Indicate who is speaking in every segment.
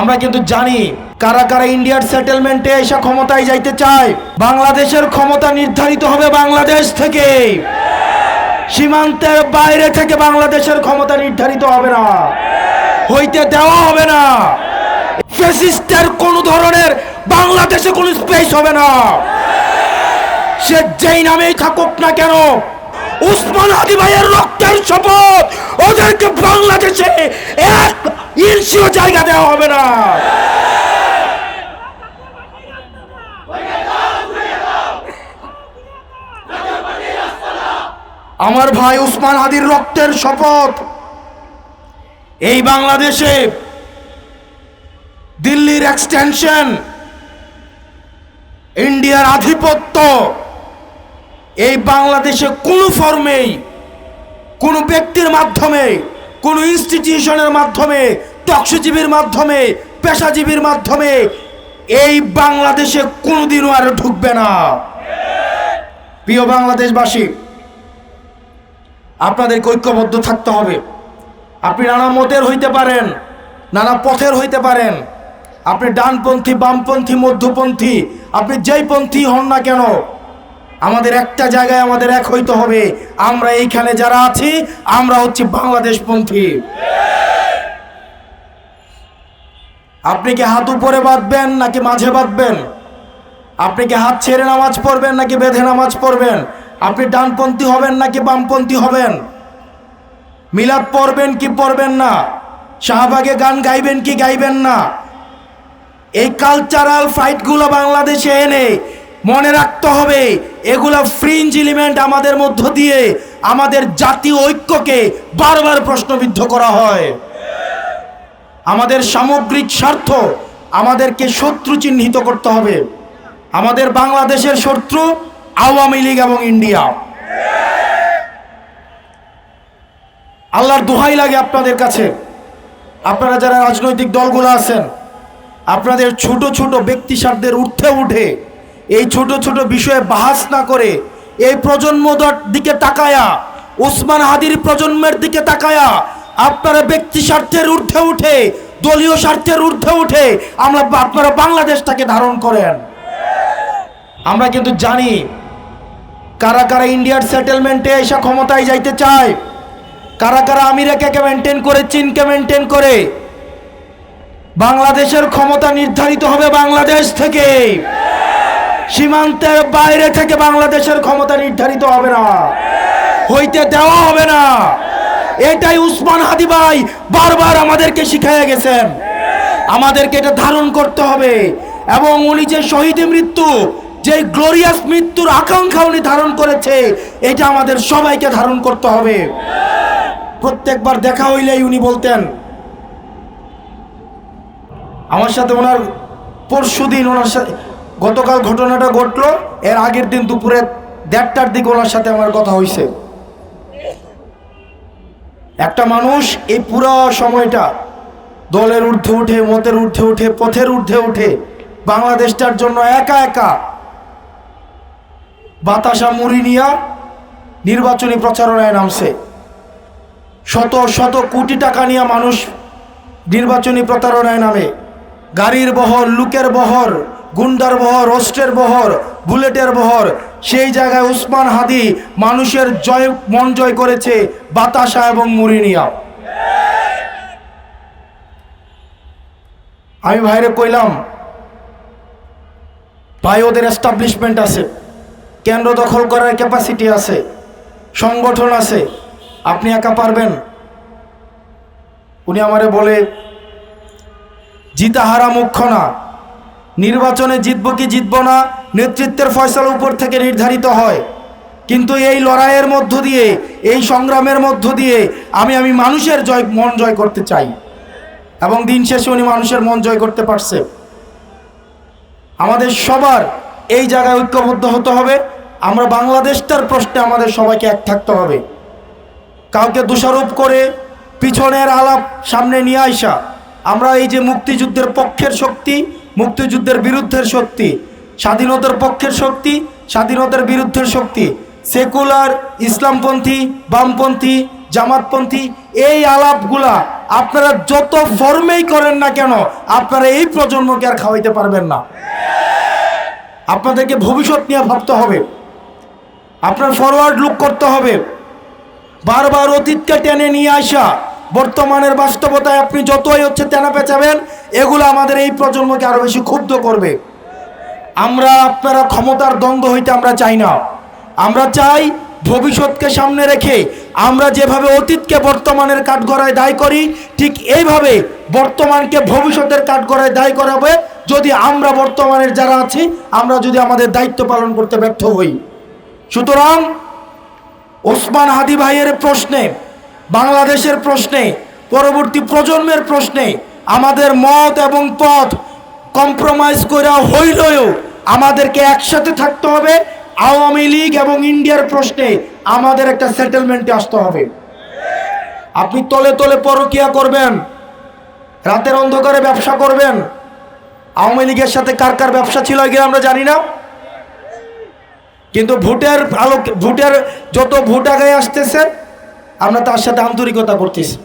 Speaker 1: আমরা কিন্তু জানি কারা কারা ইন্ডিয়ার সেটেলমেন্টে এসে ক্ষমতায় যাইতে চায়। বাংলাদেশের ক্ষমতা নির্ধারিত হবে বাংলাদেশ থেকে। সীমান্তের বাইরে থেকে বাংলাদেশের ক্ষমতা নির্ধারিত হবে না। হইতে দেওয়া হবে না। ফ্যাসিস্টের কোন ধরনের বাংলাদেশে কোনো স্পেস হবে না। সে যেই নামেই থাকুক না কেন, উসমান হাদি ভাইয়ের রক্তের শপথ ওদেরকে বাংলাদেশে এক ইঞ্চিও জায়গা দেওয়া হবে না। আমার ভাই উসমান হাদির রক্তের শপথ। এই বাংলাদেশে দিল্লির এক্সটেনশন ইন্ডিয়ার আধিপত্য, এই বাংলাদেশে কোনো ফর্মেই কোনো ব্যক্তির মাধ্যমে কোনো ইনস্টিটিউশনের মাধ্যমে টক্সজীবীর মাধ্যমে, পেশাজীবীর মাধ্যমে এই বাংলাদেশে কোনোদিনও আর ঢুকবে না। প্রিয় বাংলাদেশবাসী, আপনাদেরকে ঐক্যবদ্ধ থাকতে হবে। আপনি নানা মতের হইতে পারেন, নানা পথের হইতে পারেন। আপনি ডানপন্থী, বামপন্থী, মধ্যপন্থী, আপনি যেই পন্থী হন না কেন আমাদের একটা জায়গায় আমাদের এক হইতে হবে। আমরা এইখানে যারা আছি, আমরা হচ্ছি বাংলাদেশপন্থী। আপনি কি হাত উপরে বাঁধবেন নাকি মাঝে বাঁধবেন? আপনি কি হাত ছেড়ে নামাজ পড়বেন নাকি বেঁধে নামাজ পড়বেন? আপনি ডানপন্থী হবেন নাকি বামপন্থী হবেন? মিলাদ পড়বেন কি পড়বেন না? শাহবাগে গান গাইবেন কি গাইবেন না? এই কালচারাল ফাইটগুলো বাংলাদেশে এনে মনে রাখতে হবে, এগুলো ফ্রিঞ্জ এলিমেন্ট আমাদের মধ্য দিয়ে আমাদের জাতীয় ঐক্যকে বারবার প্রশ্নবিদ্ধ করা হয়। আমাদের সামগ্রিক স্বার্থ আমাদেরকে শত্রু চিহ্নিত করতে হবে। আমাদের বাংলাদেশের শত্রু আওয়ামী লীগ এবং ইন্ডিয়া। আল্লাহর দোহাই লাগে আপনাদের কাছে। আপনারা যারা রাজনৈতিক দলগুলো আছেন, আপনাদের ছোট ছোট ব্যক্তি স্বার্থের ঊর্ধ্বে উঠে এই ছোট ছোট বিষয়ে বাহাস না করে এই প্রজন্মদের দিকে তাকায়া ওসমান হাদির প্রজন্মের দিকে তাকায়া, আপনারা ব্যক্তি স্বার্থের ঊর্ধ্বে উঠে, দলীয় স্বার্থের ঊর্ধ্বে উঠে আমরা আপনারা বাংলাদেশটাকে ধারণ করেন। আমরা কিন্তু জানি কারা কারা ইন্ডিয়ার সেটেলমেন্টে এসে ক্ষমতায় যাইতে চায়, কারা কারা আমেরিকাকে মেনটেন করে, চীনকে মেনটেন করে। বাংলাদেশের ক্ষমতা নির্ধারিত হবে বাংলাদেশ থেকে। সীমান্তের বাইরে থেকে বাংলাদেশের ক্ষমতা নির্ধারিত হবে না। হইতে দেওয়া হবে না। এটাই উসমান হাদি ভাই বারবার আমাদেরকে শিখাইয়া গেছেন। আমাদেরকে এটা ধারণ করতে হবে। এবং উনি যে শহীদ মৃত্যু, যে গ্লোরিয়াস মৃত্যুর আকাঙ্ক্ষা উনি ধারণ করেছে, এটা আমাদের সবাইকে ধারণ করতে হবে। প্রত্যেকবার দেখা হইলেই উনি বলতেন, আমার সাথে ওনার পরশু দিন ওনার সাথে গতকাল ঘটনাটা ঘটলো, এর আগের দিন দুপুরে দেড়টার দিকে ওনার সাথে আমার কথা হয়েছে একটা মানুষ এই পুরো সময়টা দলের ঊর্ধ্বে উঠে, মতের ঊর্ধ্বে উঠে, পথের ঊর্ধ্বে উঠে বাংলাদেশটার জন্য একা একা বাতাসা মুড়ি নিয়া নির্বাচনী প্রচারণায় নামছে। শত শত কোটি টাকা নিয়ে মানুষ নির্বাচনী প্রতারণায় নামে। গাড়ির বহর, লুকের বহর গুন্ডার বহর, অস্ত্রের বহর, বুলেটের বহর, সেই জায়গায় উসমান হাদি মানুষের জয়, মন জয় করেছে বাতাসা এবং মুরিনিয়া। আমি ভাইরে কইলাম, ভাই, ওদের এস্টাবলিশমেন্ট আছে, কেন্দ্র দখল করার ক্যাপাসিটি আছে, সংগঠন আছে, আপনি একা পারবেন? উনি আমারে বলে জিতাহারা মুখ্য না। নির্বাচনে জিতব কি জিতব না, নেতৃত্বের ফয়সালা উপর থেকে নির্ধারিত হয়। কিন্তু এই লড়াইয়ের মধ্য দিয়ে, এই সংগ্রামের মধ্য দিয়ে আমি আমি মানুষের জয়, মন জয় করতে চাই। এবং দিন শেষে উনি মানুষের মন জয় করতে পারছে। আমাদের সবার এই জায়গায় ঐক্যবদ্ধ হতে হবে। আমরা বাংলাদেশটার প্রশ্নে আমাদের সবাইকে এক থাকতে হবে। কাউকে দোষারোপ করে পিছনের আলাপ সামনে নিয়ে আসা। আমরা এই যে মুক্তিযুদ্ধের পক্ষের শক্তি মুক্তিযুদ্ধের বিরুদ্ধের শক্তি, স্বাধীনতার পক্ষের শক্তি, স্বাধীনতার বিরুদ্ধের শক্তি, সেকুলার, ইসলামপন্থী, বামপন্থী, জামাতপন্থী, এই আলাপগুলা আপনারা যত ফর্মেই করেন না কেন, আপনারা এই প্রজন্মকে আর খাওয়াইতে পারবেন না। আপনাদেরকে ভবিষ্যৎ নিয়ে ভাবতে হবে। আপনার ফরওয়ার্ড লুক করতে হবে। বারবার অতীতকে টেনে নিয়ে আসা। বর্তমানের বাস্তবতায় আপনি যতই হচ্ছে তেনা পেঁচাবেন, এগুলো আমাদের এই প্রজন্মকে আরও বেশি ক্ষুব্ধ করবে। আমরা আপনারা ক্ষমতার দ্বন্দ্ব হইতে আমরা চাই না। আমরা চাই ভবিষ্যৎকে সামনে রেখে আমরা যেভাবে অতীতকে বর্তমানের কাঠগড়ায় দায় করি, ঠিক এইভাবে বর্তমানকে ভবিষ্যতের কাঠগড়ায় দায় করাবে। যদি আমরা বর্তমানের যারা আছি, আমরা যদি আমাদের দায়িত্ব পালন করতে ব্যর্থ হই। সুতরাং ওসমান হাদি ভাইয়ের প্রশ্নে বাংলাদেশের প্রশ্নে, পরবর্তী প্রজন্মের প্রশ্নে, আমাদের মত এবং পথ কম্প্রোমাইজ করে হইলেও আমাদেরকে একসাথে থাকতে হবে। আওয়ামী লীগ এবং ইন্ডিয়ার প্রশ্নে আমাদের একটা সেটেলমেন্টে আসতে হবে। আপনি তলে তলে পরকিয়া করবেন, রাতের অন্ধকারে ব্যবসা করবেন। আওয়ামী লীগের সাথে কার কার ব্যবসা ছিল আগে আমরা জানি না। কিন্তু ভোটের আলোক, ভোটের যত ভোট আগে আসতেছে আমরা তার সাথে আন্তরিকতা করতেছি।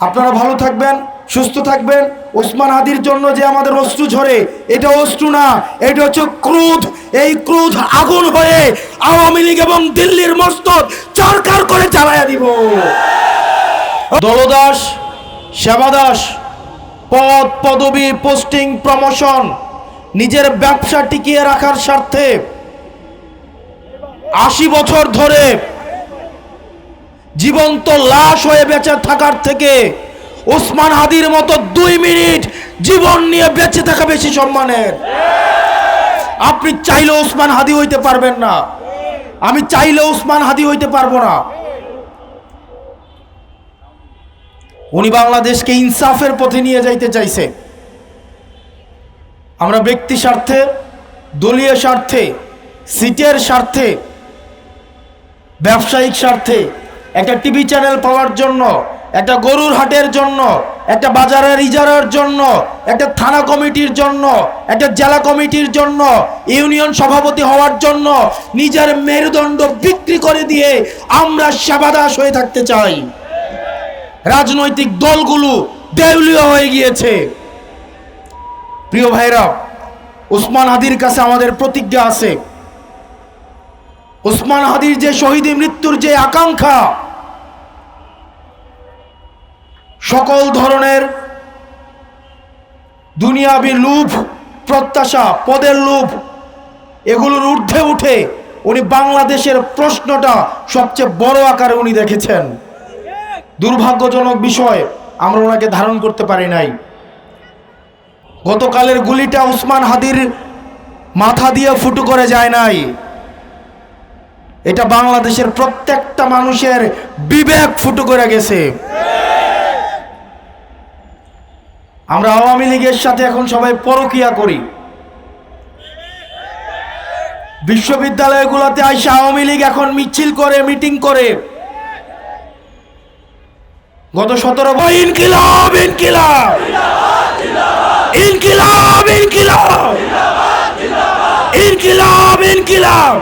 Speaker 1: আপনারা ভালো থাকবেন, সুস্থ থাকবেন। ওসমান হাদির জন্য যে আমাদের অশ্রু ঝরে, এটা অশ্রু না, এটা হচ্ছে ক্রোধ। এই ক্রোধ আগুন হয়ে আওয়ামী লীগ এবং দিল্লির মস্তক চরকার করে চালাইয়া দিব। দলদাস, সেবাদাস, পদ, পদবি, পোস্টিং, প্রমোশন, নিজের ব্যবসা টিকিয়ে রাখার স্বার্থে আশি বছর ধরে জীবন্ত লাশ হয়ে বেঁচে থাকার থেকে ওসমান হাদির মতো দুই মিনিট জীবন নিয়ে বেঁচে থাকা বেশি সম্মানের। আপনি চাইলে ওসমান হাদি হইতে পারবেন না। আমি চাইলে ওসমান হাদি হইতে পারব না। উনি বাংলাদেশকে ইনসাফের পথে নিয়ে যাইতে চাইছে। আমরা ব্যক্তি স্বার্থে, দলীয় স্বার্থে, সিটের স্বার্থে, ব্যবসায়িক স্বার্থে একটা টিভি চ্যানেল পাওয়ার জন্য, একটা গরুর হাটের জন্য, একটা বাজারের ইজারার জন্য, একটা থানা কমিটির জন্য, একটা জেলা কমিটির জন্য, ইউনিয়ন সভাপতি হওয়ার জন্য নিজের মেরুদণ্ড বিক্রি করে দিয়ে আমরা সেবাদাস হয়ে থাকতে চাই। রাজনৈতিক দলগুলো দেউলীয় হয়ে গিয়েছে। প্রিয় ভাইরা, উসমান হাদির কাছে আমাদের প্রতিজ্ঞা আছে। উসমান হাদির যে শহীদ মৃত্যুর যে আকাঙ্ক্ষা সকল ধরনের দুনিয়াবি লোভ, প্রত্যাশা, পদের লোভ, এগুলোর ঊর্ধ্বে উঠে উনি বাংলাদেশের প্রশ্নটা সবচেয়ে বড় আকারে উনি দেখেছেন। দুর্ভাগ্যজনক বিষয়, আমরা ওনাকে ধারণ করতে পারি নাই। গতকালের গুলিটা উসমান হাদির মাথা দিয়ে ফুটু করে যায় নাই। এটা বাংলাদেশের প্রত্যেকটা মানুষের বিবেক ফুটু করে গেছে। আমরা আওয়ামী লীগের সাথে এখন সবাই পরকিয়া করি। বিশ্ববিদ্যালয়গুলোতে আইসা আওয়ামী লীগ এখন মিছিল করে, মিটিং করে। গত সতেরো ইনকিলাব ইনকিলাব। ইনকিলাব ইনকিলাব। ইনকিলাব ইনকিলাব।